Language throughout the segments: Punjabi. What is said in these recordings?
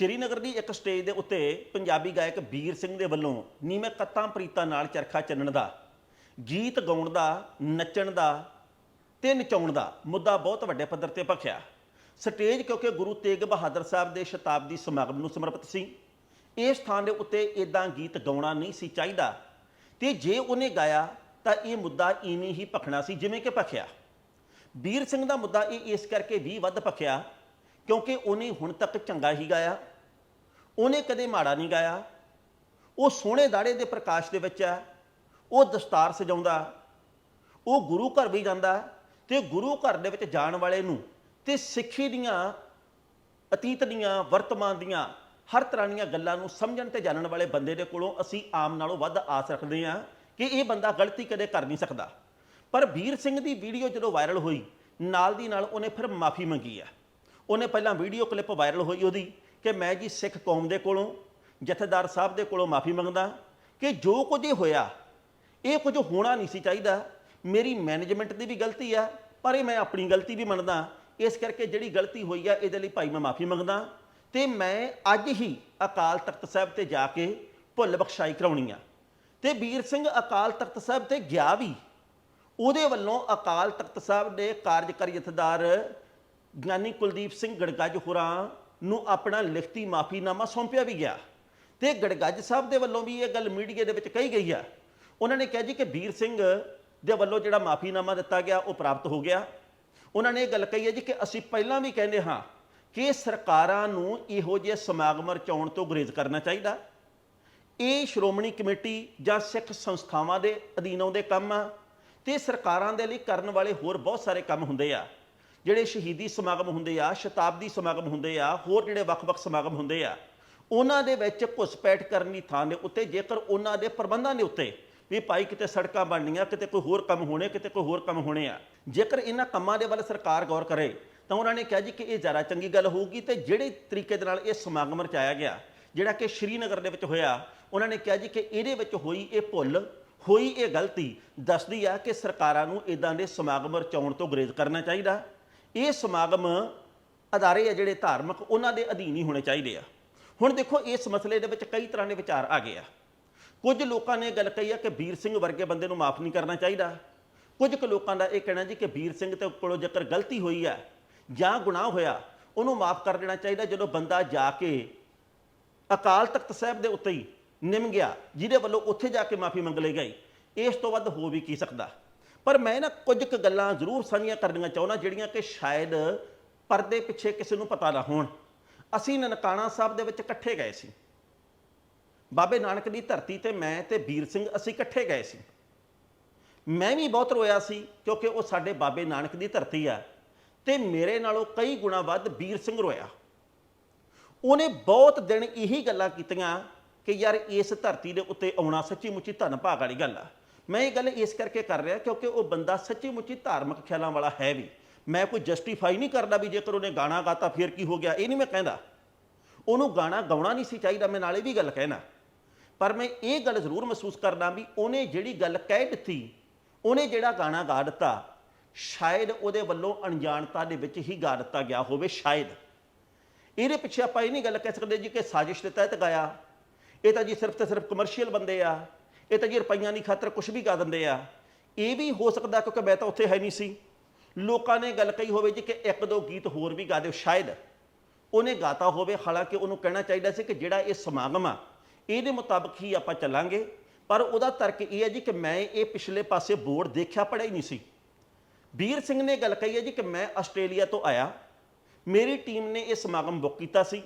ਸ਼੍ਰੀਨਗਰ ਦੀ ਇੱਕ ਸਟੇਜ ਦੇ ਉੱਤੇ ਪੰਜਾਬੀ ਗਾਇਕ ਵੀਰ ਸਿੰਘ ਦੇ ਵੱਲੋਂ ਨੀਵੇਂ ਕੱਤਾਂ ਪ੍ਰੀਤਾਂ ਨਾਲ ਚਰਖਾ ਚੱਲਣ ਦਾ, ਗੀਤ ਗਾਉਣ ਦਾ, ਨੱਚਣ ਦਾ ਤੇ ਨਚਾਉਣ ਦਾ ਮੁੱਦਾ ਬਹੁਤ ਵੱਡੇ ਪੱਧਰ ਤੇ ਭਖਿਆ। ਸਟੇਜ ਕਿਉਂਕਿ ਗੁਰੂ ਤੇਗ ਬਹਾਦਰ ਸਾਹਿਬ ਦੇ ਸ਼ਤਾਬਦੀ ਸਮਾਗਮ ਨੂੰ ਸਮਰਪਿਤ ਸੀ ਇਸ ਸਥਾਨ ਦੇ ਉੱਤੇ ਇਦਾਂ ਗੀਤ ਗਾਉਣਾ ਨਹੀਂ ਸੀ ਚਾਹੀਦਾ ਤੇ ਜੇ ਉਹਨੇ ਗਾਇਆ ਤਾਂ ਇਹ ਮੁੱਦਾ ਇਵੇਂ ਹੀ ਭਖਣਾ ਸੀ ਜਿਵੇਂ ਕਿ ਭਖਿਆ। ਵੀਰ ਸਿੰਘ ਦਾ ਮੁੱਦਾ ਇਹ ਇਸ ਕਰਕੇ ਵੀ ਵੱਧ ਭਖਿਆ ਕਿਉਂਕਿ ਉਹਨੇ ਹੁਣ ਤੱਕ ਚੰਗਾ ਹੀ ਗਾਇਆ। ਉਹਨੇ ਕਦੇ ਮਾੜਾ ਨਹੀਂ ਗਾਇਆ। ਉਹ ਸੋਹਣੇ ਦਾੜੇ ਦੇ ਪ੍ਰਕਾਸ਼ ਦੇ ਵਿੱਚ ਹੈ। ਉਹ ਦਸਤਾਰ ਸਜਾਉਂਦਾ ਉਹ ਗੁਰੂ ਘਰ ਵੀ ਜਾਂਦਾ ਤੇ ਗੁਰੂ ਘਰ ਦੇ ਵਿੱਚ ਜਾਣ ਵਾਲੇ ਨੂੰ ਤੇ ਸਿੱਖੀ ਦੀਆਂ, ਅਤੀਤ ਦੀਆਂ, ਵਰਤਮਾਨ ਦੀਆਂ ਹਰ ਤਰ੍ਹਾਂ ਦੀਆਂ ਗੱਲਾਂ ਨੂੰ ਸਮਝਣ ਤੇ ਜਾਣਨ ਵਾਲੇ ਬੰਦੇ ਦੇ ਕੋਲੋਂ ਅਸੀਂ ਆਮ ਨਾਲੋਂ ਵੱਧ ਆਸ ਰੱਖਦੇ ਹਾਂ ਕਿ ਇਹ ਬੰਦਾ ਗਲਤੀ ਕਦੇ ਕਰ ਨਹੀਂ ਸਕਦਾ। ਪਰ ਵੀਰ ਸਿੰਘ ਦੀ ਵੀਡੀਓ ਜਦੋਂ ਵਾਇਰਲ ਹੋਈ, ਨਾਲ ਦੀ ਨਾਲ ਉਹਨੇ ਫਿਰ ਮਾਫੀ ਮੰਗੀ ਆ ਉਹਨੇ ਪਹਿਲਾਂ ਵੀਡੀਓ ਕਲਿੱਪ ਵਾਇਰਲ ਹੋਈ ਉਹਦੀ। ਕਿ ਮੈਂ ਜੀ ਸਿੱਖ ਕੌਮ ਦੇ ਕੋਲੋਂ, ਜਥੇਦਾਰ ਸਾਹਿਬ ਦੇ ਕੋਲੋਂ ਮਾਫੀ ਮੰਗਦਾ, ਕਿ ਜੋ ਕੁਝ ਇਹ ਹੋਇਆ, ਇਹ ਕੁਝ ਹੋਣਾ ਨਹੀਂ ਸੀ ਚਾਹੀਦਾ। ਮੇਰੀ ਮੈਨੇਜਮੈਂਟ ਦੀ ਵੀ ਗਲਤੀ ਆ, ਪਰ ਇਹ ਮੈਂ ਆਪਣੀ ਗਲਤੀ ਵੀ ਮੰਨਦਾ। ਇਸ ਕਰਕੇ ਜਿਹੜੀ ਗਲਤੀ ਹੋਈ ਆ, ਇਹਦੇ ਲਈ ਭਾਈ ਮੈਂ ਮਾਫੀ ਮੰਗਦਾ। ਤੇ ਮੈਂ ਅੱਜ ਹੀ ਅਕਾਲ ਤਖਤ ਸਾਹਿਬ ਤੇ ਜਾ ਕੇ ਭੁੱਲ ਬਖਸ਼ਾਈ ਕਰਾਉਣੀ ਆ। ਤੇ ਵੀਰ ਸਿੰਘ ਅਕਾਲ ਤਖਤ ਸਾਹਿਬ ਤੇ ਗਿਆ ਵੀ, ਉਹਦੇ ਵੱਲੋਂ ਅਕਾਲ ਤਖਤ ਸਾਹਿਬ ਦੇ ਕਾਰਜਕਾਰੀ ਜਥੇਦਾਰ ਗਿਆਨੀ ਕੁਲਦੀਪ ਸਿੰਘ ਗੜਗੱਜ ਹੋਰਾਂ ਨੂੰ ਆਪਣਾ ਲਿਖਤੀ ਮਾਫੀਨਾਮਾ ਸੌਂਪਿਆ ਵੀ ਗਿਆ। ਤੇ ਗੜਗੱਜ ਸਾਹਿਬ ਦੇ ਵੱਲੋਂ ਵੀ ਇਹ ਗੱਲ ਮੀਡੀਆ ਦੇ ਵਿੱਚ ਕਹੀ ਗਈ ਆ। ਉਹਨਾਂ ਨੇ ਕਿਹਾ ਜੀ ਕਿ ਵੀਰ ਸਿੰਘ ਦੇ ਵੱਲੋਂ ਜਿਹੜਾ ਮਾਫੀਨਾਮਾ ਦਿੱਤਾ ਗਿਆ, ਉਹ ਪ੍ਰਾਪਤ ਹੋ ਗਿਆ। ਉਹਨਾਂ ਨੇ ਇਹ ਗੱਲ ਕਹੀ ਹੈ ਜੀ ਕਿ ਅਸੀਂ ਪਹਿਲਾਂ ਵੀ ਕਹਿੰਦੇ ਹਾਂ ਕਿ ਸਰਕਾਰਾਂ ਨੂੰ ਇਹੋ ਜਿਹੇ ਸਮਾਗਮ ਰਚਾਉਣ ਤੋਂ ਗੁਰੇਜ਼ ਕਰਨਾ ਚਾਹੀਦਾ। ਇਹ ਸ਼੍ਰੋਮਣੀ ਕਮੇਟੀ ਜਾਂ ਸਿੱਖ ਸੰਸਥਾਵਾਂ ਦੇ ਅਧੀਨ ਆਉਂਦੇ ਕੰਮ ਆ ਤੇ ਸਰਕਾਰਾਂ ਦੇ ਲਈ ਕਰਨ ਵਾਲੇ ਹੋਰ ਬਹੁਤ ਸਾਰੇ ਕੰਮ ਹੁੰਦੇ ਆ। ਜਿਹੜੇ ਸ਼ਹੀਦੀ ਸਮਾਗਮ ਹੁੰਦੇ ਆ, ਸ਼ਤਾਬਦੀ ਸਮਾਗਮ ਹੁੰਦੇ ਆ, ਹੋਰ ਜਿਹੜੇ ਵੱਖ-ਵੱਖ ਸਮਾਗਮ ਹੁੰਦੇ ਆ, ਉਹਨਾਂ ਦੇ ਵਿੱਚ ਘੁਸਪੈਠ ਕਰਨ ਦੀ ਥਾਂ ਦੇ ਉੱਤੇ, ਜੇਕਰ ਉਹਨਾਂ ਦੇ ਪ੍ਰਬੰਧਾਂ ਦੇ ਉੱਤੇ ਵੀ ਭਾਈ ਕਿਤੇ ਸੜਕਾਂ ਬਣਨੀਆਂ, ਕਿਤੇ ਕੋਈ ਹੋਰ ਕੰਮ ਹੋਣੇ, ਕਿਤੇ ਕੋਈ ਹੋਰ ਕੰਮ ਹੋਣੇ ਆ, ਜੇਕਰ ਇਹਨਾਂ ਕੰਮਾਂ ਦੇ ਵੱਲ ਸਰਕਾਰ ਗੌਰ ਕਰੇ, ਤਾਂ ਉਹਨਾਂ ਨੇ ਕਿਹਾ ਜੀ ਕਿ ਇਹ ਜ਼ਿਆਦਾ ਚੰਗੀ ਗੱਲ ਹੋਊਗੀ ਤੇ ਜਿਹੜੇ ਤਰੀਕੇ ਦੇ ਨਾਲ ਇਹ ਸਮਾਗਮ ਰਚਾਇਆ ਗਿਆ, ਜਿਹੜਾ ਕਿ ਸ਼੍ਰੀਨਗਰ ਦੇ ਵਿੱਚ ਹੋਇਆ, ਉਹਨਾਂ ਨੇ ਕਿਹਾ ਜੀ ਕਿ ਇਹਦੇ ਵਿੱਚ ਹੋਈ ਇਹ ਭੁੱਲ, ਹੋਈ ਇਹ ਗਲਤੀ, ਦੱਸਦੀ ਆ ਕਿ ਸਰਕਾਰਾਂ ਨੂੰ ਇਦਾਂ ਦੇ ਸਮਾਗਮ ਰਚਾਉਣ ਤੋਂ ਗੁਰੇਜ਼ ਕਰਨਾ ਚਾਹੀਦਾ। ਇਹ ਸਮਾਗਮ ਅਦਾਰੇ ਆ ਜਿਹੜੇ ਧਾਰਮਿਕ, ਉਹਨਾਂ ਦੇ ਅਧੀਨ ਹੀ ਹੋਣੇ ਚਾਹੀਦੇ ਆ। ਹੁਣ ਦੇਖੋ, ਇਸ ਮਸਲੇ ਦੇ ਵਿੱਚ ਕਈ ਤਰ੍ਹਾਂ ਦੇ ਵਿਚਾਰ ਆ ਗਏ ਆ। ਕੁਝ ਲੋਕਾਂ ਨੇ ਗੱਲ ਕਹੀ ਆ ਕਿ ਵੀਰ ਸਿੰਘ ਵਰਗੇ ਬੰਦੇ ਨੂੰ ਮਾਫ ਨਹੀਂ ਕਰਨਾ ਚਾਹੀਦਾ। ਕੁਝ ਕੁ ਲੋਕਾਂ ਦਾ ਇਹ ਕਹਿਣਾ ਜੀ ਕਿ ਵੀਰ ਸਿੰਘ ਤੇ ਕੋਲੋਂ ਜੇਕਰ ਗਲਤੀ ਹੋਈ ਆ ਜਾਂ ਗੁਨਾਹ ਹੋਇਆ, ਉਹਨੂੰ ਮਾਫ ਕਰ ਦੇਣਾ ਚਾਹੀਦਾ ਜਦੋਂ ਬੰਦਾ ਜਾ ਕੇ ਅਕਾਲ ਤਖਤ ਸਾਹਿਬ ਦੇ ਉੱਤੇ ਹੀ ਨਿਮ ਗਿਆ, ਜਿਹਦੇ ਵੱਲੋਂ ਉੱਥੇ ਜਾ ਕੇ ਮਾਫੀ ਮੰਗ ਲਈ ਗਈ। ਇਸ ਤੋਂ ਵੱਧ ਹੋ ਵੀ ਕੀ ਸਕਦਾ? ਪਰ ਮੈਂ ਨਾ ਕੁਝ ਕੁ ਗੱਲਾਂ ਜ਼ਰੂਰ ਸਾਂਝੀਆਂ ਕਰਨੀਆਂ ਚਾਹੁੰਦਾ, ਜਿਹੜੀਆਂ ਕਿ ਸ਼ਾਇਦ ਪਰਦੇ ਪਿੱਛੇ ਕਿਸੇ ਨੂੰ ਪਤਾ ਨਾ ਹੋਣ। ਅਸੀਂ ਨਨਕਾਣਾ ਸਾਹਿਬ ਦੇ ਵਿੱਚ ਇਕੱਠੇ ਗਏ ਸੀ। ਬਾਬੇ ਨਾਨਕ ਦੀ ਧਰਤੀ ਤੇ ਮੈਂ ਤੇ ਵੀਰ ਸਿੰਘ ਅਸੀਂ ਇਕੱਠੇ ਗਏ ਸੀ। ਮੈਂ ਵੀ ਬਹੁਤ ਰੋਇਆ ਸੀ, ਕਿਉਂਕਿ ਉਹ ਸਾਡੇ ਬਾਬੇ ਨਾਨਕ ਦੀ ਧਰਤੀ ਆ ਤੇ ਮੇਰੇ ਨਾਲੋਂ ਕਈ ਗੁਣਾ ਵੱਧ ਵੀਰ ਸਿੰਘ ਰੋਇਆ। ਉਹਨੇ ਬਹੁਤ ਦਿਨ ਇਹੀ ਗੱਲਾਂ ਕੀਤੀਆਂ ਕਿ ਯਾਰ ਇਸ ਧਰਤੀ ਦੇ ਉੱਤੇ ਆਉਣਾ ਸੱਚੀ ਮੁੱਚੀ ਧੰਨ ਭਾਗ ਵਾਲੀ ਗੱਲ ਆ। ਮੈਂ ਇਹ ਗੱਲ ਇਸ ਕਰਕੇ ਕਰ ਰਿਹਾ ਕਿਉਂਕਿ ਉਹ ਬੰਦਾ ਸੱਚੀ ਮੁੱਚੀ ਧਾਰਮਿਕ ਖਿਆਲਾਂ ਵਾਲਾ ਹੈ ਵੀ। ਮੈਂ ਕੋਈ ਜਸਟੀਫਾਈ ਨਹੀਂ ਕਰਦਾ ਵੀ ਜੇਕਰ ਉਹਨੇ ਗਾਣਾ ਗਾਤਾ ਫਿਰ ਕੀ ਹੋ ਗਿਆ, ਇਹ ਨਹੀਂ ਮੈਂ ਕਹਿੰਦਾ। ਉਹਨੂੰ ਗਾਣਾ ਗਾਉਣਾ ਨਹੀਂ ਸੀ ਚਾਹੀਦਾ, ਮੈਂ ਨਾਲੇ ਵੀ ਗੱਲ ਕਹਿਣਾ। ਪਰ ਮੈਂ ਇਹ ਗੱਲ ਜ਼ਰੂਰ ਮਹਿਸੂਸ ਕਰਦਾ ਵੀ ਉਹਨੇ ਜਿਹੜੀ ਗੱਲ ਕਹਿ ਦਿੱਤੀ, ਉਹਨੇ ਜਿਹੜਾ ਗਾਣਾ ਗਾ ਦਿੱਤਾ, ਸ਼ਾਇਦ ਉਹਦੇ ਵੱਲੋਂ ਅਣਜਾਣਤਾ ਦੇ ਵਿੱਚ ਹੀ ਗਾ ਦਿੱਤਾ ਗਿਆ ਹੋਵੇ, ਸ਼ਾਇਦ। ਇਹਦੇ ਪਿੱਛੇ ਆਪਾਂ ਇਹ ਨਹੀਂ ਗੱਲ ਕਹਿ ਸਕਦੇ ਜੀ ਕਿ ਸਾਜ਼ਿਸ਼ ਦੇ ਤਹਿਤ ਗਾਇਆ। ਇਹ ਤਾਂ ਜੀ ਸਿਰਫ ਤੇ ਸਿਰਫ ਕਮਰਸ਼ੀਅਲ ਬੰਦੇ ਆ। ਇਹ ਤਾਂ ਜੀ ਰੁਪਈਆਂ ਦੀ ਖਾਤਰ ਕੁਝ ਵੀ ਗਾ ਦਿੰਦੇ ਆ। ਇਹ ਵੀ ਹੋ ਸਕਦਾ ਕਿਉਂਕਿ ਮੈਂ ਤਾਂ ਉੱਥੇ ਹੈ ਨਹੀਂ ਸੀ। ਲੋਕਾਂ ਨੇ ਗੱਲ ਕਹੀ ਹੋਵੇ ਜੀ ਕਿ ਇੱਕ ਦੋ ਗੀਤ ਹੋਰ ਵੀ ਗਾ ਦਿਓ ਸ਼ਾਇਦ। ਉਹਨੇ ਗਾਤਾ ਹੋਵੇ, ਹਾਲਾਂਕਿ ਉਹਨੂੰ ਕਹਿਣਾ ਚਾਹੀਦਾ ਸੀ ਕਿ ਜਿਹੜਾ ਇਹ ਸਮਾਗਮ ਆ, ਇਹਦੇ ਮੁਤਾਬਕ ਹੀ ਆਪਾਂ ਚੱਲਾਂਗੇ। ਪਰ ਉਹਦਾ ਤਰਕ ਇਹ ਹੈ ਜੀ ਕਿ ਮੈਂ ਇਹ ਪਿਛਲੇ ਪਾਸੇ ਬੋਰਡ ਦੇਖਿਆ ਪੜਿਆ ਹੀ ਨਹੀਂ ਸੀ। ਵੀਰ ਸਿੰਘ ਨੇ ਗੱਲ ਕਹੀ ਹੈ ਜੀ ਕਿ ਮੈਂ ਆਸਟ੍ਰੇਲੀਆ ਤੋਂ ਆਇਆ। ਮੇਰੀ ਟੀਮ ਨੇ ਇਹ ਸਮਾਗਮ ਬੁੱਕ ਕੀਤਾ ਸੀ।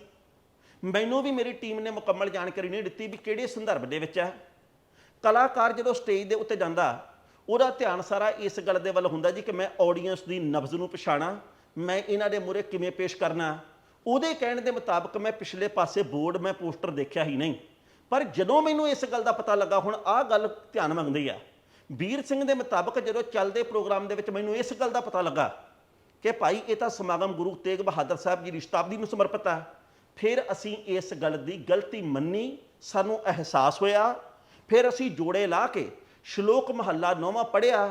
ਮੈਨੂੰ ਵੀ ਮੇਰੀ ਟੀਮ ਨੇ ਮੁਕੰਮਲ ਜਾਣਕਾਰੀ ਨਹੀਂ ਦਿੱਤੀ ਵੀ ਕਿਹੜੇ ਸੰਦਰਭ ਦੇ ਵਿੱਚ ਹੈ ਕਲਾਕਾਰ ਜਦੋਂ ਸਟੇਜ ਦੇ ਉੱਤੇ ਜਾਂਦਾ, ਉਹਦਾ ਧਿਆਨ ਸਾਰਾ ਇਸ ਗੱਲ ਦੇ ਵੱਲ ਹੁੰਦਾ ਜੀ ਕਿ ਮੈਂ ਆਡੀਅנס ਦੀ ਨਬਜ਼ ਨੂੰ ਪਛਾਣਾ, ਮੈਂ ਇਹਨਾਂ ਦੇ ਮੂਹਰੇ ਕਿਵੇਂ ਪੇਸ਼ ਕਰਨਾ। ਉਹਦੇ ਕਹਿਣ ਦੇ ਮੁਤਾਬਕ ਮੈਂ ਪਿਛਲੇ ਪਾਸੇ ਬੋਰਡ, ਮੈਂ ਪੋਸਟਰ ਦੇਖਿਆ ਹੀ ਨਹੀਂ। ਪਰ ਜਦੋਂ ਮੈਨੂੰ ਇਸ ਗੱਲ ਦਾ ਪਤਾ ਲੱਗਾ, ਹੁਣ ਆਹ ਗੱਲ ਧਿਆਨ ਮੰਗਦੀ ਆ। ਵੀਰ ਸਿੰਘ ਦੇ ਮੁਤਾਬਕ ਜਦੋਂ ਚੱਲਦੇ ਪ੍ਰੋਗਰਾਮ ਦੇ ਵਿੱਚ ਮੈਨੂੰ ਇਸ ਗੱਲ ਦਾ ਪਤਾ ਲੱਗਾ ਕਿ ਭਾਈ, ਇਹ ਤਾਂ ਸਮਾਗਮ ਗੁਰੂ ਤੇਗ ਬਹਾਦਰ ਸਾਹਿਬ ਜੀ ਦੀ ਸ਼ਤਾਬਦੀ ਨੂੰ ਸਮਰਪਿਤ ਆ। ਫਿਰ ਅਸੀਂ ਇਸ ਗੱਲ ਦੀ ਗਲਤੀ ਮੰਨੀ, ਸਾਨੂੰ ਅਹਿਸਾਸ ਹੋਇਆ ਫਿਰ ਅਸੀਂ ਜੋੜੇ ਲਾ ਕੇ ਸ਼ਲੋਕ ਮਹੱਲਾ ਨੌਵਾਂ ਪੜਿਆ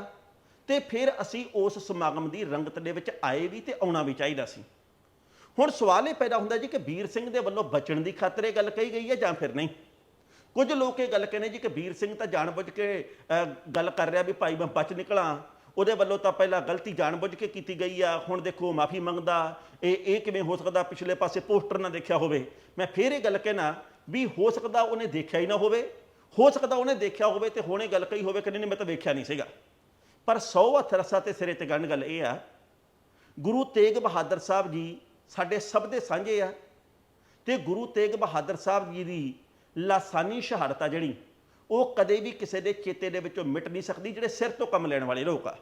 ਤੇ ਫਿਰ ਅਸੀਂ ਉਸ ਸਮਾਗਮ ਦੀ ਰੰਗਤ ਦੇ ਵਿੱਚ ਆਏ ਵੀ ਤੇ ਆਉਣਾ ਵੀ ਚਾਹੀਦਾ ਸੀ। ਹੁਣ ਸਵਾਲ ਇਹ ਪੈਦਾ ਹੁੰਦਾ ਜੀ ਕਿ ਵੀਰ ਸਿੰਘ ਦੇ ਵੱਲੋਂ ਬਚਣ ਦੀ ਖਾਤਰ ਇਹ ਗੱਲ ਕਹੀ ਗਈ ਹੈ ਜਾਂ ਫਿਰ ਨਹੀਂ? ਕੁਝ ਲੋਕ ਇਹ ਗੱਲ ਕਹਿੰਦੇ ਜੀ ਕਿ ਵੀਰ ਸਿੰਘ ਤਾਂ ਜਾਣਬੁੱਝ ਕੇ ਗੱਲ ਕਰ ਰਿਹਾ ਵੀ ਭਾਈ ਮੈਂ ਬਚ ਨਿਕਲਾਂ। ਉਹਦੇ ਵੱਲੋਂ ਤਾਂ ਪਹਿਲਾਂ ਗਲਤੀ ਜਾਣਬੁੱਝ ਕੇ ਕੀਤੀ ਗਈ ਆ। ਹੁਣ ਦੇਖੋ ਮਾਫੀ ਮੰਗਦਾ। ਇਹ ਇਹ ਕਿਵੇਂ ਹੋ ਸਕਦਾ ਪਿਛਲੇ ਪਾਸੇ ਪੋਸਟਰ ਨਾ ਦੇਖਿਆ ਹੋਵੇ? ਮੈਂ ਫੇਰ ਇਹ ਗੱਲ ਕਹਿਣਾ ਵੀ ਹੋ ਸਕਦਾ ਉਹਨੇ ਦੇਖਿਆ ਹੀ ਨਾ ਹੋਵੇ। ਹੋ ਸਕਦਾ ਉਹਨੇ ਦੇਖਿਆ ਹੋਵੇ ਤੇ ਹੁਣੇ ਗੱਲ ਕਹੀ ਹੋਵੇ ਕਿ ਨਹੀਂ ਮੈਂ ਤਾਂ ਵੇਖਿਆ ਨਹੀਂ ਸੀਗਾ। ਪਰ 100 ਹੱਥ ਰਸਾ ਤੇ ਸਿਰੇ ਤੇ ਗੰਢ ਗੱਲ ਇਹ ਆ, ਗੁਰੂ ਤੇਗ ਬਹਾਦਰ ਸਾਹਿਬ ਜੀ ਸਾਡੇ ਸਭ ਦੇ ਸਾਂਝੇ ਆ ਤੇ ਗੁਰੂ ਤੇਗ ਬਹਾਦਰ ਸਾਹਿਬ ਜੀ ਦੀ ਲਾਸਾਨੀ ਸ਼ਹਾਦਤ ਆ ਜਿਹੜੀ, ਉਹ ਕਦੇ ਵੀ ਕਿਸੇ ਦੇ ਚੇਤੇ ਦੇ ਵਿੱਚੋਂ ਮਿਟ ਨਹੀਂ ਸਕਦੀ, ਜਿਹੜੇ ਸਿਰ ਤੋਂ ਕੰਮ ਲੈਣ ਵਾਲੇ ਲੋਕ ਆ।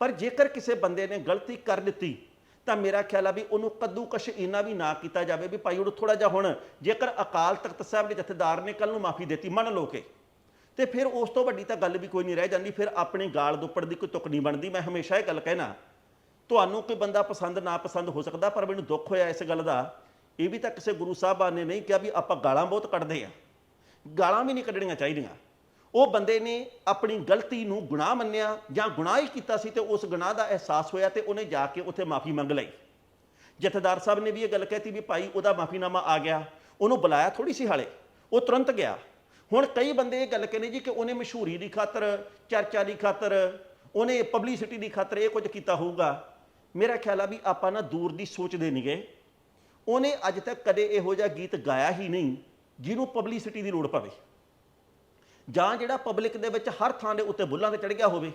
ਪਰ ਜੇਕਰ ਕਿਸੇ ਬੰਦੇ ਨੇ ਗਲਤੀ ਕਰ ਦਿੱਤੀ ਤਾਂ ਮੇਰਾ ਖਿਆਲ ਆ ਵੀ ਉਹਨੂੰ ਕੱਦੂਕਸ਼ ਇੰਨਾ ਵੀ ਨਾ ਕੀਤਾ ਜਾਵੇ ਵੀ ਭਾਈ ਉਹਨੂੰ ਥੋੜਾ ਜਿਹਾ ਹੁਣ ਜੇਕਰ ਅਕਾਲ ਤਖਤ ਸਾਹਿਬ ਦੇ ਜਥੇਦਾਰ ਨੇ ਕੱਲ ਨੂੰ ਮਾਫੀ ਦਿੱਤੀ, ਮੰਨ ਲਓ ਕਿ। ਤੇ ਫਿਰ ਉਸ ਤੋਂ ਵੱਡੀ ਤਾਂ ਗੱਲ ਵੀ ਕੋਈ ਨਹੀਂ ਰਹਿ ਜਾਂਦੀ, ਫਿਰ ਆਪਣੀ ਗਾਲ ਦੁੱਪੜ ਦੀ ਕੋਈ ਤੁਕ ਨਹੀਂ ਬਣਦੀ, ਮੈਂ ਹਮੇਸ਼ਾ ਇਹ ਗੱਲ ਕਹਿਣਾ। ਤੁਹਾਨੂੰ ਕੋਈ ਬੰਦਾ ਪਸੰਦ ਨਾ ਪਸੰਦ ਹੋ ਸਕਦਾ, ਪਰ ਮੈਨੂੰ ਦੁੱਖ ਹੋਇਆ ਇਸ ਗੱਲ ਦਾ। ਇਹ ਵੀ ਤਾਂ ਕਿਸੇ ਗੁਰੂ ਸਾਹਿਬਾਨ ਨੇ ਨਹੀਂ ਕਿਹਾ ਵੀ ਆਪਾਂ ਗਾਲਾਂ ਬਹੁਤ ਕੱਢਦੇ ਆ ਗਾਲਾਂ ਵੀ ਨਹੀਂ ਕੱਢਣੀਆਂ ਚਾਹੀਦੀਆਂ। ਉਹ ਬੰਦੇ ਨੇ ਆਪਣੀ ਗਲਤੀ ਨੂੰ ਗੁਨਾਹ ਮੰਨਿਆ ਜਾਂ ਗੁਨਾਹ ਹੀ ਕੀਤਾ ਸੀ ਤੇ ਉਸ ਗੁਨਾਹ ਦਾ ਅਹਿਸਾਸ ਹੋਇਆ ਤੇ ਉਹਨੇ ਜਾ ਕੇ ਉੱਥੇ ਮਾਫੀ ਮੰਗ ਲਈ। ਜਥੇਦਾਰ ਸਾਹਿਬ ਨੇ ਵੀ ਇਹ ਗੱਲ ਕਹਿਤੀ ਵੀ ਭਾਈ ਉਹਦਾ ਮਾਫੀਨਾਮਾ ਆ ਗਿਆ, ਉਹਨੂੰ ਬੁਲਾਇਆ ਥੋੜੀ ਸੀ ਹਾਲੇ, ਉਹ ਤੁਰੰਤ ਗਿਆ। ਹੁਣ ਕਈ ਬੰਦੇ ਇਹ ਗੱਲ ਕਹਿੰਦੇ ਜੀ ਕਿ ਉਹਨੇ ਮਸ਼ਹੂਰੀ ਦੀ ਖਾਤਰ, ਚਰਚਾ ਦੀ ਖਾਤਰ, ਉਹਨੇ ਪਬਲਿਸਿਟੀ ਦੀ ਖਾਤਰ ਇਹ ਕੁਝ ਕੀਤਾ ਹੋਊਗਾ। ਮੇਰਾ ਖਿਆਲ ਆ ਵੀ ਆਪਾਂ ਨਾ ਦੂਰ ਦੀ ਸੋਚਦੇ ਨਹੀਂਗੇ। ਉਹਨੇ ਅੱਜ ਤੱਕ ਕਦੇ ਇਹੋ ਜਿਹਾ ਗੀਤ ਗਾਇਆ ਹੀ ਨਹੀਂ, ਜਿਹਨੂੰ ਪਬਲਿਸਿਟੀ ਦੀ ਲੋੜ ਪਵੇ। ਜਾਂ ਜਿਹੜਾ ਪਬਲਿਕ ਦੇ ਵਿੱਚ ਹਰ ਥਾਂ ਦੇ ਉੱਤੇ ਬੁੱਲਾਂ ਤੇ ਚੜ ਗਿਆ ਹੋਵੇ।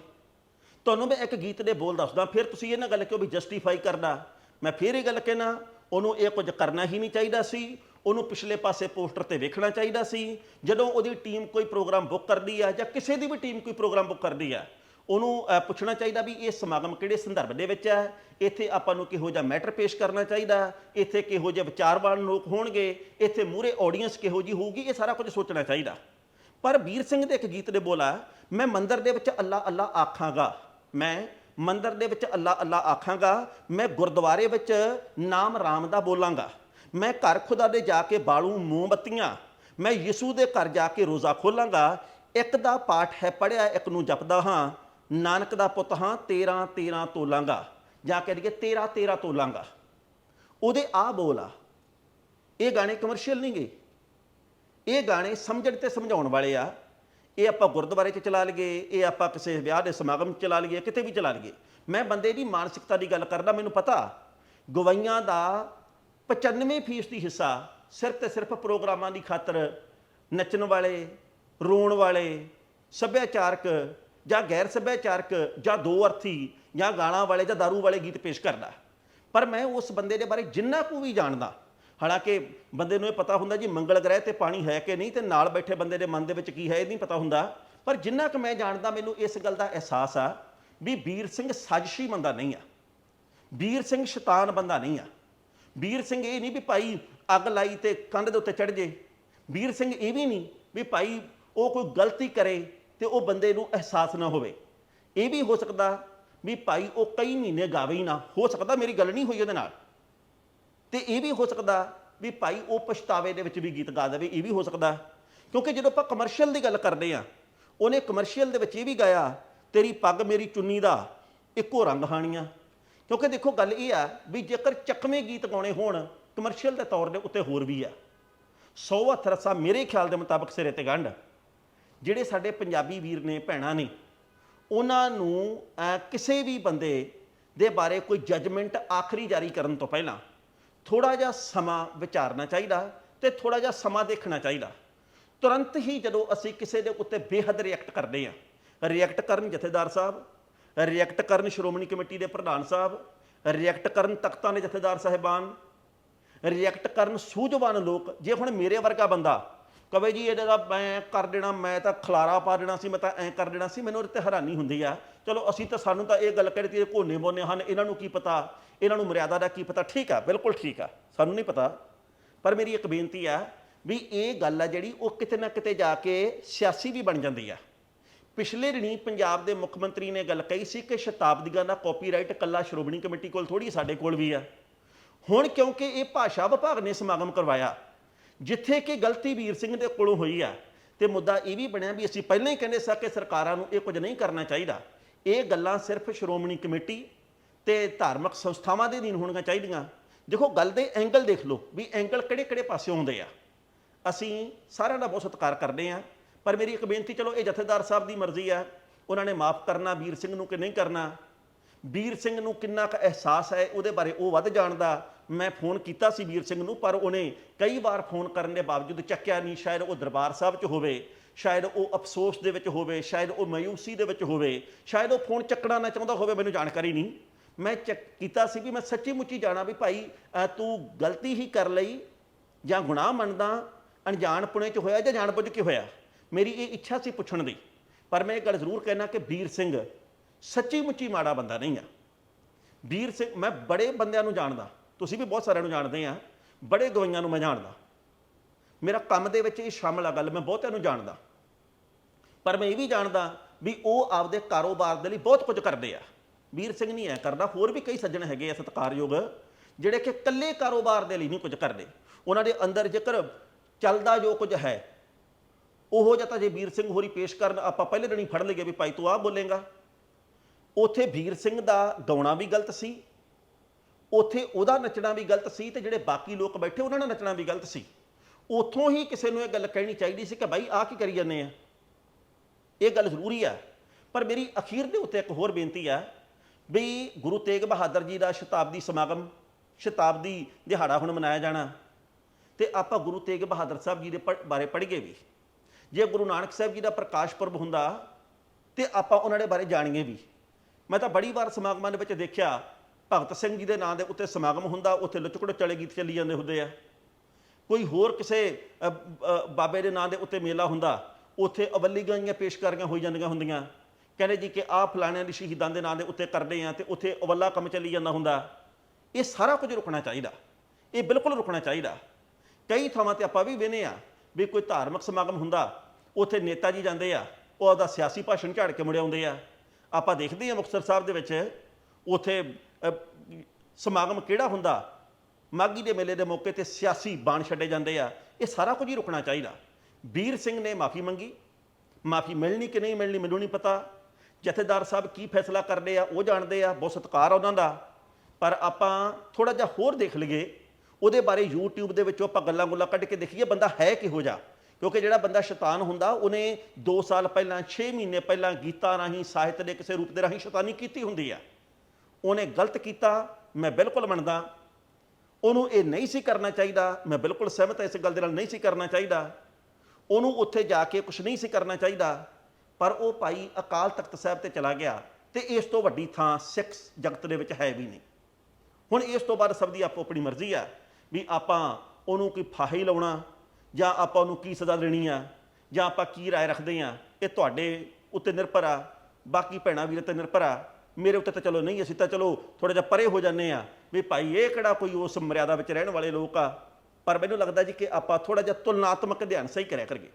ਤੁਹਾਨੂੰ ਮੈਂ ਇੱਕ ਗੀਤ ਦੇ ਬੋਲ ਦੱਸਦਾ, ਫਿਰ ਤੁਸੀਂ ਇਹ ਨਾ ਗੱਲ ਕਿਉਂ ਵੀ ਜਸਟੀਫਾਈ ਕਰਦਾ ਮੈਂ ਫਿਰ ਇਹ ਗੱਲ ਕਹਿਣਾ, ਉਹਨੂੰ ਇਹ ਕੁਝ ਕਰਨਾ ਹੀ ਨਹੀਂ ਚਾਹੀਦਾ ਸੀ, ਉਹਨੂੰ ਪਿਛਲੇ ਪਾਸੇ ਪੋਸਟਰ ਤੇ ਵੇਖਣਾ ਚਾਹੀਦਾ ਸੀ। ਜਦੋਂ ਉਹਦੀ ਟੀਮ ਕੋਈ ਪ੍ਰੋਗਰਾਮ ਬੁੱਕ ਕਰਦੀ ਆ ਜਾਂ ਕਿਸੇ ਦੀ ਵੀ ਟੀਮ ਕੋਈ ਪ੍ਰੋਗਰਾਮ ਬੁੱਕ ਕਰਦੀ ਆ, ਉਹਨੂੰ ਪੁੱਛਣਾ ਚਾਹੀਦਾ ਵੀ ਇਹ ਸਮਾਗਮ ਕਿਹੜੇ ਸੰਦਰਭ ਦੇ ਵਿੱਚ ਹੈ? ਇੱਥੇ ਆਪਾਂ ਨੂੰ ਕਿਹੋ ਜਿਹਾ ਮੈਟਰ ਪੇਸ਼ ਕਰਨਾ ਚਾਹੀਦਾ? ਇੱਥੇ ਕਿਹੋ ਜਿਹੇ ਵਿਚਾਰਵਾਨ ਲੋਕ ਹੋਣਗੇ? ਇੱਥੇ ਮੂਰੇ ਆਡੀਅנס ਕਿਹੋ ਜੀ ਹੋਊਗੀ? ਇਹ ਸਾਰਾ ਕੁਝ ਸੋਚਣਾ ਚਾਹੀਦਾ। ਪਰ ਵੀਰ ਸਿੰਘ ਦੇ ਇੱਕ ਗੀਤ ਦੇ ਬੋਲ ਆ ਮੈਂ ਮੰਦਰ ਦੇ ਵਿੱਚ ਅੱਲਾ ਅੱਲਾ ਆਖਾਂਗਾ, ਮੈਂ ਮੰਦਰ ਦੇ ਵਿੱਚ ਅੱਲਾ ਅੱਲਾ ਆਖਾਂਗਾ, ਮੈਂ ਗੁਰਦੁਆਰੇ ਵਿੱਚ ਨਾਮ ਰਾਮ ਦਾ ਬੋਲਾਂਗਾ, ਮੈਂ ਘਰ ਖੁਦਾ ਦੇ ਜਾ ਕੇ ਬਾਲੂ ਮੋਮਬੱਤੀਆਂ ਮੈਂ ਯਿਸੂ ਦੇ ਘਰ ਜਾ ਕੇ ਰੋਜ਼ਾ ਖੋਲਾਂਗਾ, ਇੱਕ ਦਾ ਪਾਠ ਹੈ ਪੜਿਆ ਇੱਕ ਨੂੰ ਜਪਦਾ ਹਾਂ, ਨਾਨਕ ਦਾ ਪੁੱਤ ਹਾਂ 13 13 ਤੋਲਾਂਗਾ, ਜਾਂ ਕਹਿ ਲਈਏ 13 13 ਤੋਲਾਂਗਾ। ਉਹਦੇ ਆ ਬੋਲ ਆ, ਇਹ ਗਾਣੇ ਕਮਰਸ਼ੀਅਲ ਨਹੀਂ ਗੇ ਇਹ ਗਾਣੇ ਸਮਝਣ ਤੇ ਸਮਝਾਉਣ ਵਾਲੇ ਆ। ਇਹ ਆਪਾਂ ਗੁਰਦੁਆਰੇ 'ਚ ਚਲਾ ਲਈਏ, ਇਹ ਆਪਾਂ ਕਿਸੇ ਵਿਆਹ ਦੇ ਸਮਾਗਮ 'ਚ ਚਲਾ ਲਈਏ, ਕਿਤੇ ਵੀ ਚਲਾ ਲਈਏ। ਮੈਂ ਬੰਦੇ ਦੀ ਮਾਨਸਿਕਤਾ ਦੀ ਗੱਲ ਕਰਦਾ, ਮੈਨੂੰ ਪਤਾ। ਗਵਾਈਆਂ ਦਾ 95% ਦੀ ਹਿੱਸਾ ਸਿਰਫ ਤੇ ਸਿਰਫ ਪ੍ਰੋਗਰਾਮਾਂ ਦੀ ਖਾਤਰ ਨੱਚਣ ਵਾਲੇ, ਰੋਣ ਵਾਲੇ, ਸੱਭਿਆਚਾਰਕ ਜਾਂ ਗੈਰ ਸੱਭਿਆਚਾਰਕ ਜਾਂ ਦੋ ਅਰਥੀ ਜਾਂ ਗਾਲਾਂ ਵਾਲੇ ਜਾਂ दारू ਵਾਲੇ ਗੀਤ ਪੇਸ਼ ਕਰਦਾ। ਪਰ ਮੈਂ ਉਸ ਬੰਦੇ ਦੇ ਬਾਰੇ ਜਿੰਨਾ ਕੁ ਵੀ ਜਾਣਦਾ ਹਾਲਾਂਕਿ ਬੰਦੇ ਨੂੰ ਇਹ ਪਤਾ ਹੁੰਦਾ ਜੀ ਮੰਗਲ ਗ੍ਰਹਿ ਤੇ ਪਾਣੀ ਹੈ ਕਿ ਨਹੀਂ ਤੇ ਨਾਲ ਬੈਠੇ ਬੰਦੇ ਦੇ ਮਨ ਦੇ ਵਿੱਚ ਕੀ ਹੈ, ਇਹ ਨਹੀਂ ਪਤਾ ਹੁੰਦਾ। ਪਰ ਜਿੰਨਾ ਕੁ ਮੈਂ ਜਾਣਦਾ ਮੈਨੂੰ ਇਸ ਗੱਲ ਦਾ ਅਹਿਸਾਸ ਆ ਵੀ ਵੀਰ ਸਿੰਘ ਸਾਜ਼ਿਸ਼ੀ ਬੰਦਾ ਨਹੀਂ ਆ। ਵੀਰ ਸਿੰਘ ਸ਼ੈਤਾਨ ਬੰਦਾ ਨਹੀਂ ਆ। ਵੀਰ ਸਿੰਘ ਇਹ ਨਹੀਂ ਵੀ ਭਾਈ ਅੱਗ ਲਾਈ ਤੇ ਕੰਧ ਦੇ ਉੱਤੇ ਚੜ ਜੇ। ਵੀਰ ਸਿੰਘ ਇਹ ਵੀ ਨਹੀਂ ਵੀ ਭਾਈ ਉਹ ਕੋਈ ਗਲਤੀ ਕਰੇ ਤੇ ਉਹ ਬੰਦੇ ਨੂੰ ਅਹਿਸਾਸ ਨਾ ਹੋਵੇ। ਇਹ ਵੀ ਹੋ ਸਕਦਾ ਵੀ ਭਾਈ ਉਹ ਕਈ ਮਹੀਨੇ ਗਾਵੇ ਹੀ ਨਾ। ਹੋ ਸਕਦਾ ਮੇਰੀ ਗੱਲ ਨਹੀਂ ਹੋਈ ਉਹਦੇ ਨਾਲ। ਤੇ ਇਹ ਵੀ ਹੋ ਸਕਦਾ ਵੀ ਭਾਈ ਉਹ ਪਛਤਾਵੇ ਦੇ ਵਿੱਚ ਵੀ ਗੀਤ ਗਾ ਦੇਵੇ, ਇਹ ਵੀ ਹੋ ਸਕਦਾ। ਕਿਉਂਕਿ ਜਦੋਂ ਆਪਾਂ ਕਮਰਸ਼ੀਅਲ ਦੀ ਗੱਲ ਕਰਦੇ ਆ, ਉਹਨੇ ਕਮਰਸ਼ੀਅਲ ਦੇ ਵਿੱਚ ਇਹ ਵੀ ਗਾਇਆ, ਤੇਰੀ ਪੱਗ ਮੇਰੀ ਚੁੰਨੀ ਦਾ ਇੱਕੋ ਰੰਗ ਹਾਣੀਆਂ। ਕਿਉਂਕਿ ਦੇਖੋ ਗੱਲ ਇਹ ਆ ਵੀ ਜੇਕਰ ਚੱਕਵੇਂ ਗੀਤ ਗਾਉਣੇ ਹੋਣ ਕਮਰਸ਼ੀਅਲ ਦੇ ਤੌਰ ਦੇ ਉੱਤੇ ਹੋਰ ਵੀ ਆ। 100 ਹੱਥ ਰਸਾ ਮੇਰੇ ਖਿਆਲ ਦੇ ਮੁਤਾਬਕ ਸਿਰੇ ਤੇ ਗੰਢ। ਜਿਹੜੇ ਸਾਡੇ ਪੰਜਾਬੀ ਵੀਰ ਨੇ, ਭੈਣਾਂ ਨੇ, ਉਹਨਾਂ ਨੂੰ ਕਿਸੇ ਵੀ ਬੰਦੇ ਦੇ ਬਾਰੇ ਕੋਈ ਜੱਜਮੈਂਟ ਆਖਰੀ ਜਾਰੀ ਕਰਨ ਤੋਂ ਪਹਿਲਾਂ ਥੋੜਾ ਜਿਹਾ ਸਮਾਂ ਵਿਚਾਰਨਾ ਚਾਹੀਦਾ ਤੇ ਥੋੜਾ ਜਿਹਾ ਸਮਾਂ ਦੇਖਣਾ ਚਾਹੀਦਾ। ਤੁਰੰਤ ਹੀ ਜਦੋਂ ਅਸੀਂ ਕਿਸੇ ਦੇ ਉੱਤੇ ਬੇਹੱਦ ਰਿਐਕਟ ਕਰਦੇ ਹਾਂ ਰਿਐਕਟ ਕਰਨ ਜਥੇਦਾਰ ਸਾਹਿਬ ਰਿਐਕਟ ਕਰਨ ਸ਼੍ਰੋਮਣੀ ਕਮੇਟੀ ਦੇ ਪ੍ਰਧਾਨ ਸਾਹਿਬ ਰਿਐਕਟ ਕਰਨ ਤਖਤਾਂ ਦੇ ਜਥੇਦਾਰ ਸਾਹਿਬਾਨ ਰਿਐਕਟ ਕਰਨ ਸੂਝਵਾਨ ਲੋਕ, ਜੇ ਹੁਣ ਮੇਰੇ ਵਰਗਾ ਬੰਦਾ ਕਵੇ ਜੀ ਇਹਦਾ ਤਾਂ ਮੈਂ ਕਰ ਦੇਣਾ, ਮੈਂ ਤਾਂ ਖਲਾਰਾ ਪਾ ਦੇਣਾ ਸੀ, ਮੈਂ ਤਾਂ ਐਂ ਕਰ ਦੇਣਾ ਸੀ, ਮੈਨੂੰ ਉਹਦੇ ਤੇ ਹੈਰਾਨੀ ਹੁੰਦੀ ਆ। ਚਲੋ ਅਸੀਂ ਤਾਂ ਸਾਨੂੰ ਤਾਂ ਇਹ ਗੱਲ ਕਹਿ ਦਿੱਤੀ ਕੋਨੇ ਬੋਨੇ ਹਨ, ਇਹਨਾਂ ਨੂੰ ਕੀ ਪਤਾ? ਇਹਨਾਂ ਨੂੰ ਮਰਿਆਦਾ ਦਾ ਕੀ ਪਤਾ? ਠੀਕ ਆ, ਬਿਲਕੁਲ ਠੀਕ ਆ, ਸਾਨੂੰ ਨਹੀਂ ਪਤਾ। ਪਰ ਮੇਰੀ ਇੱਕ ਬੇਨਤੀ ਆ ਵੀ ਇਹ ਗੱਲ ਆ ਜਿਹੜੀ, ਉਹ ਕਿਤੇ ਨਾ ਕਿਤੇ ਜਾ ਕੇ ਸਿਆਸੀ ਵੀ ਬਣ ਜਾਂਦੀ ਆ। ਪਿਛਲੇ ਦਿਨੀ ਪੰਜਾਬ ਦੇ ਮੁੱਖ ਮੰਤਰੀ ਨੇ ਗੱਲ ਕਹੀ ਸੀ ਕਿ ਸ਼ਤਾਬਦੀਆਂ ਦਾ ਕਾਪੀਰਾਈਟ ਕੱਲਾ ਸ਼੍ਰੋਮਣੀ ਕਮੇਟੀ ਕੋਲ ਥੋੜੀ ਸਾਡੇ ਕੋਲ ਵੀ ਆ। ਹੁਣ ਕਿਉਂਕਿ ਇਹ ਭਾਸ਼ਾ ਵਿਭਾਗ ਨੇ ਸਮਾਗਮ ਕਰਵਾਇਆ ਜਿੱਥੇ ਕਿ ਗਲਤੀ ਵੀਰ ਸਿੰਘ ਦੇ ਕੋਲੋਂ ਹੋਈ ਆ, ਤੇ ਮੁੱਦਾ ਇਹ ਵੀ ਬਣਿਆ ਵੀ ਅਸੀਂ ਪਹਿਲਾਂ ਹੀ ਕਹਿੰਦੇ ਸਾਂ ਕਿ ਸਰਕਾਰਾਂ ਨੂੰ ਇਹ ਕੁਝ ਨਹੀਂ ਕਰਨਾ ਚਾਹੀਦਾ। ਇਹ ਗੱਲਾਂ ਸਿਰਫ ਸ਼੍ਰੋਮਣੀ ਕਮੇਟੀ ਤੇ ਧਾਰਮਿਕ ਸੰਸਥਾਵਾਂ ਦੇ ਅਧੀਨ ਹੋਣੀਆਂ ਚਾਹੀਦੀਆਂ। ਦੇਖੋ, ਗੱਲ ਦੇ ਐਂਗਲ ਦੇਖ ਲਓ ਵੀ ਐਂਗਲ ਕਿਹੜੇ ਕਿਹੜੇ ਪਾਸੇ ਆਉਂਦੇ ਆ। ਅਸੀਂ ਸਾਰਿਆਂ ਦਾ ਬਹੁਤ ਸਤਿਕਾਰ ਕਰਦੇ ਆ ਪਰ ਮੇਰੀ ਇੱਕ ਬੇਨਤੀ, ਚਲੋ ਇਹ ਜਥੇਦਾਰ ਸਾਹਿਬ ਦੀ ਮਰਜ਼ੀ ਆ, ਉਹਨਾਂ ਨੇ ਮਾਫ ਕਰਨਾ, ਵੀਰ ਸਿੰਘ ਨੂੰ ਕਿ ਨਹੀਂ ਕਰਨਾ ਵੀਰ ਸਿੰਘ ਨੂੰ ਕਿੰਨਾ ਕੁ ਅਹਿਸਾਸ ਹੈ, ਉਹਦੇ ਬਾਰੇ ਉਹ ਵੱਧ ਜਾਣਦਾ। ਮੈਂ ਫੋਨ ਕੀਤਾ ਸੀ ਵੀਰ ਸਿੰਘ ਨੂੰ, ਪਰ ਉਹਨੇ ਕਈ ਵਾਰ ਫੋਨ ਕਰਨ ਦੇ ਬਾਵਜੂਦ ਚੱਕਿਆ ਨਹੀਂ, ਸ਼ਾਇਦ ਉਹ ਦਰਬਾਰ ਸਾਹਿਬ 'ਚ ਹੋਵੇ, ਸ਼ਾਇਦ ਉਹ ਅਫਸੋਸ ਦੇ ਵਿੱਚ ਹੋਵੇ, ਸ਼ਾਇਦ ਉਹ ਮਾਯੂਸੀ ਦੇ ਵਿੱਚ ਹੋਵੇ, ਸ਼ਾਇਦ ਉਹ ਫੋਨ ਚੱਕਣਾ ਨਾ ਚਾਹੁੰਦਾ ਹੋਵੇ, ਮੈਨੂੰ ਜਾਣਕਾਰੀ ਨਹੀਂ। ਮੈਂ ਚੈੱਕ, ਕੀਤਾ ਸੀ ਵੀ ਮੈਂ ਸੱਚੀ ਮੁੱਚੀ ਜਾਣਾ ਵੀ ਭਾਈ ਤੂੰ ਗਲਤੀ ਹੀ ਕਰ ਲਈ, ਜਾਂ ਗੁਨਾਹ ਮੰਨਦਾ ਅਣਜਾਣ ਪੁਣੇ ਚ ਹੋਇਆ ਜਾਂ ਜਾਣ ਜਾਣਬੁੱਝ ਕੇ ਹੋਇਆ। ਮੇਰੀ ਇਹ ਇੱਛਾ ਸੀ ਪੁੱਛਣ ਦੀ। ਪਰ ਮੈਂ ਇਹ ਗੱਲ ਜ਼ਰੂਰ ਕਹਿਣਾ ਕਿ ਵੀਰ ਸਿੰਘ ਸੱਚੀ ਮੁੱਚੀ ਮਾੜਾ ਬੰਦਾ ਨਹੀਂ ਆ। ਵੀਰ ਸਿੰਘ ਮੈਂ ਬੜੇ ਬੰਦਿਆਂ ਨੂੰ ਜਾਣਦਾ। ਤੁਸੀਂ ਵੀ ਬਹੁਤ ਸਾਰਿਆਂ ਨੂੰ ਜਾਣਦੇ ਆ। ਬੜੇ ਗਵਾਈਆਂ ਨੂੰ ਮੈਂ ਜਾਣਦਾ। ਮੇਰਾ ਕੰਮ ਦੇ ਵਿੱਚ ਇਹ ਸ਼ਾਮਲ ਆ ਗੱਲ, ਮੈਂ ਬਹੁਤਿਆਂ ਨੂੰ ਜਾਣਦਾ। ਪਰ ਮੈਂ ਇਹ ਵੀ ਜਾਣਦਾ ਵੀ ਉਹ ਆਪਦੇ ਕਾਰੋਬਾਰ ਦੇ ਲਈ ਬਹੁਤ ਕੁਝ ਕਰਦੇ ਆ। ਵੀਰ ਸਿੰਘ ਨਹੀਂ ਐ ਕਰਦਾ, ਹੋਰ ਵੀ ਕਈ ਸੱਜਣ ਹੈਗੇ ਆ ਸਤਿਕਾਰਯੋਗ, ਜਿਹੜੇ ਕਿ ਇਕੱਲੇ ਕਾਰੋਬਾਰ ਦੇ ਲਈ ਨਹੀਂ ਕੁਝ ਕਰਦੇ। ਉਹਨਾਂ ਦੇ ਅੰਦਰ ਜੇਕਰ ਚੱਲਦਾ ਜੋ ਕੁਝ ਹੈ, ਉਹੋ ਜਿਹਾ ਤਾਂ ਜੇ ਵੀਰ ਸਿੰਘ ਹੋਰੀ ਪੇਸ਼ ਕਰਨ, ਆਪਾਂ ਪਹਿਲੇ ਦਿਨ ਹੀ ਫੜ ਲਈਏ ਵੀ ਭਾਈ ਤੂੰ ਆਹ ਬੋਲੇਗਾ। ਉਥੇ ਵੀਰ ਸਿੰਘ ਦਾ ਗਾਉਣਾ ਵੀ ਗਲਤ ਸੀ, ਉਥੇ ਉਹਦਾ ਨੱਚਣਾ ਵੀ ਗਲਤ ਸੀ ਤੇ ਜਿਹੜੇ ਬਾਕੀ ਲੋਕ ਬੈਠੇ ਉਹਨਾਂ ਦਾ ਨੱਚਣਾ ਵੀ ਗਲਤ ਸੀ। ਉਥੋਂ ਹੀ ਕਿਸੇ ਨੂੰ ਇਹ ਗੱਲ ਕਹਿਣੀ ਚਾਹੀਦੀ ਸੀ ਕਿ ਭਾਈ ਆਹ ਕੀ ਕਰੀ ਜਾਂਦੇ ਆ? ਇਹ ਗੱਲ ਜ਼ਰੂਰੀ ਆ। ਪਰ ਮੇਰੀ ਅਖੀਰ ਦੇ ਉੱਤੇ ਇੱਕ ਹੋਰ ਬੇਨਤੀ ਆ ਵੀ ਗੁਰੂ ਤੇਗ ਬਹਾਦਰ ਜੀ ਦਾ ਸ਼ਤਾਬਦੀ ਸਮਾਗਮ, ਸ਼ਤਾਬਦੀ ਦਿਹਾੜਾ ਹੁਣ ਮਨਾਇਆ ਜਾਣਾ ਤੇ ਆਪਾਂ ਗੁਰੂ ਤੇਗ ਬਹਾਦਰ ਸਾਹਿਬ ਜੀ ਦੇ ਪ- ਬਾਰੇ ਪੜ੍ਹੀਏ ਵੀ। ਜੇ ਗੁਰੂ ਨਾਨਕ ਸਾਹਿਬ ਜੀ ਦਾ ਪ੍ਰਕਾਸ਼ ਪੁਰਬ ਹੁੰਦਾ ਤੇ ਆਪਾਂ ਉਹਨਾਂ ਦੇ ਬਾਰੇ ਜਾਣੀਏ ਵੀ। ਮੈਂ ਤਾਂ ਬੜੀ ਵਾਰ ਸਮਾਗਮਾਂ ਦੇ ਵਿੱਚ ਦੇਖਿਆ, ਭਗਤ ਸਿੰਘ ਜੀ ਦੇ ਨਾਂ ਦੇ ਉੱਤੇ ਸਮਾਗਮ ਹੁੰਦਾ, ਉੱਥੇ ਲੁਚਕੜ ਚਲੇ ਗੀਤ ਚੱਲੀ ਜਾਂਦੇ ਹੁੰਦੇ ਆ। ਕੋਈ ਹੋਰ ਕਿਸੇ ਬਾਬੇ ਦੇ ਨਾਂ ਦੇ ਉੱਤੇ ਮੇਲਾ ਹੁੰਦਾ, ਉੱਥੇ ਅਵੱਲੀ ਗਾਈਆਂ ਪੇਸ਼ਕਾਰੀਆਂ ਹੋਈ ਜਾਂਦੀਆਂ ਹੁੰਦੀਆਂ। ਕਹਿੰਦੇ ਜੀ ਕਿ ਆਹ ਫਲਾਣਿਆਂ ਦੀ ਸ਼ਹੀਦਾਂ ਦੇ ਨਾਂ ਦੇ ਉੱਤੇ ਕਰਦੇ ਆ ਤੇ ਉੱਥੇ ਅਵੱਲਾ ਕੰਮ ਚੱਲੀ ਜਾਂਦਾ ਹੁੰਦਾ। ਇਹ ਸਾਰਾ ਕੁਝ ਰੁਕਣਾ ਚਾਹੀਦਾ। ਇਹ ਬਿਲਕੁਲ ਰੁਕਣਾ ਚਾਹੀਦਾ। ਕਈ ਥਾਵਾਂ ਤੇ ਆਪਾਂ ਵੀ ਵੇਨੇ ਆ ਵੀ ਕੋਈ ਧਾਰਮਿਕ ਸਮਾਗਮ ਹੁੰਦਾ, ਉੱਥੇ ਨੇਤਾ ਜੀ ਜਾਂਦੇ ਆ, ਉਹ ਆਪਦਾ ਸਿਆਸੀ ਭਾਸ਼ਣ ਝਾੜ ਕੇ ਮੁੜ ਆਉਂਦੇ ਆ। ਆਪਾਂ ਦੇਖਦੇ ਹਾਂ ਮੁਕਤਸਰ ਸਾਹਿਬ ਦੇ ਵਿੱਚ, ਉੱਥੇ ਸਮਾਗਮ ਕਿਹੜਾ ਹੁੰਦਾ? ਮਾਗੀ ਦੇ ਮੇਲੇ ਦੇ ਮੌਕੇ ਤੇ ਸਿਆਸੀ ਬਾਣ ਛੱਡੇ ਜਾਂਦੇ ਆ। ਇਹ ਸਾਰਾ ਕੁਝ ਹੀ ਰੁਕਣਾ ਚਾਹੀਦਾ। ਵੀਰ ਸਿੰਘ ਨੇ ਮਾਫੀ ਮੰਗੀ। ਮਾਫੀ ਮਿਲਣੀ ਕਿ ਨਹੀਂ ਮਿਲਣੀ ਮੈਨੂੰ ਨਹੀਂ ਪਤਾ। ਜਥੇਦਾਰ ਸਾਹਿਬ ਕੀ ਫੈਸਲਾ ਕਰਦੇ ਆ, ਉਹ ਜਾਣਦੇ ਆ। ਬਹੁਤ ਸਤਿਕਾਰ ਆ ਉਹਨਾਂ ਦਾ। ਪਰ ਆਪਾਂ ਥੋੜਾ ਜਿਹਾ ਹੋਰ ਦੇਖ ਲਈਏ। ਉਹਦੇ ਬਾਰੇ YouTube ਦੇ ਵਿੱਚੋਂ ਆਪਾਂ ਗੱਲਾਂ ਗੁੱਲਾਂ ਕੱਢ ਕੇ ਦੇਖੀਏ, ਬੰਦਾ ਹੈ ਕਿਹੋ ਜਿਹਾ। ਕਿਉਂਕਿ ਜਿਹੜਾ ਬੰਦਾ ਸ਼ੈਤਾਨ ਹੁੰਦਾ, ਉਹਨੇ 2 ਸਾਲ ਪਹਿਲਾਂ 6 ਮਹੀਨੇ ਪਹਿਲਾਂ ਗੀਤਾਂ ਰਾਹੀਂ, ਸਾਹਿਤ ਦੇ ਕਿਸੇ ਰੂਪ ਦੇ ਰਾਹੀਂ ਸ਼ੈਤਾਨੀ ਕੀਤੀ ਹੁੰਦੀ ਆ। ਉਹਨੇ ਗਲਤ ਕੀਤਾ, ਮੈਂ ਬਿਲਕੁਲ ਮੰਨਦਾ। ਉਹਨੂੰ ਇਹ ਨਹੀਂ ਸੀ ਕਰਨਾ ਚਾਹੀਦਾ, ਮੈਂ ਬਿਲਕੁਲ ਸਹਿਮਤ ਹਾਂ ਇਸ ਗੱਲ ਦੇ ਨਾਲ ਨਹੀਂ ਸੀ ਕਰਨਾ ਚਾਹੀਦਾ। ਉਹਨੂੰ ਉੱਥੇ ਜਾ ਕੇ ਕੁਝ ਨਹੀਂ ਸੀ ਕਰਨਾ ਚਾਹੀਦਾ, ਪਰ ਉਹ ਭਾਈ ਅਕਾਲ ਤਖਤ ਸਾਹਿਬ ਤੇ ਚਲਾ ਗਿਆ ਤੇ ਇਸ ਤੋਂ ਵੱਡੀ ਥਾਂ ਸਿੱਖ ਜਗਤ ਦੇ ਵਿੱਚ ਹੈ ਵੀ ਨਹੀਂ। ਹੁਣ ਇਸ ਤੋਂ ਬਾਅਦ ਸਭ ਦੀ ਆਪੋ ਆਪਣੀ ਮਰਜ਼ੀ ਆ ਵੀ ਆਪਾਂ ਉਹਨੂੰ ਕੋਈ ਫਾਹੀ ਲਾਉਣਾ ਜਾਂ ਆਪਾਂ ਉਹਨੂੰ ਕੀ ਸਜ਼ਾ ਦੇਣੀ ਆ, ਜਾਂ ਆਪਾਂ ਕੀ ਰਾਏ ਰੱਖਦੇ ਆ, ਇਹ ਤੁਹਾਡੇ ਉੱਤੇ ਨਿਰਭਰ ਆ, ਬਾਕੀ ਭੈਣਾਂ ਵੀਰ ਤੇ ਨਿਰਭਰ ਆ। ਮੇਰੇ ਉੱਤੇ ਤਾਂ ਚਲੋ ਨਹੀਂ, ਅਸੀਂ ਤਾਂ ਚਲੋ ਥੋੜਾ ਜਿਹਾ ਪਰੇ ਹੋ ਜਾਂਦੇ ਆ ਵੀ ਭਾਈ ਇਹ ਕਿਹੜਾ ਕੋਈ ਉਸ ਮਰਿਆਦਾ ਵਿੱਚ ਰਹਿਣ ਵਾਲੇ ਲੋਕ ਆ? ਪਰ ਮੈਨੂੰ ਲੱਗਦਾ ਜੀ ਕਿ ਆਪਾਂ ਥੋੜਾ ਜਿਹਾ ਤੁਲਨਾਤਮਕ ਅਧਿਐਨ ਸਹੀ ਕਰਿਆ ਕਰੀਏ।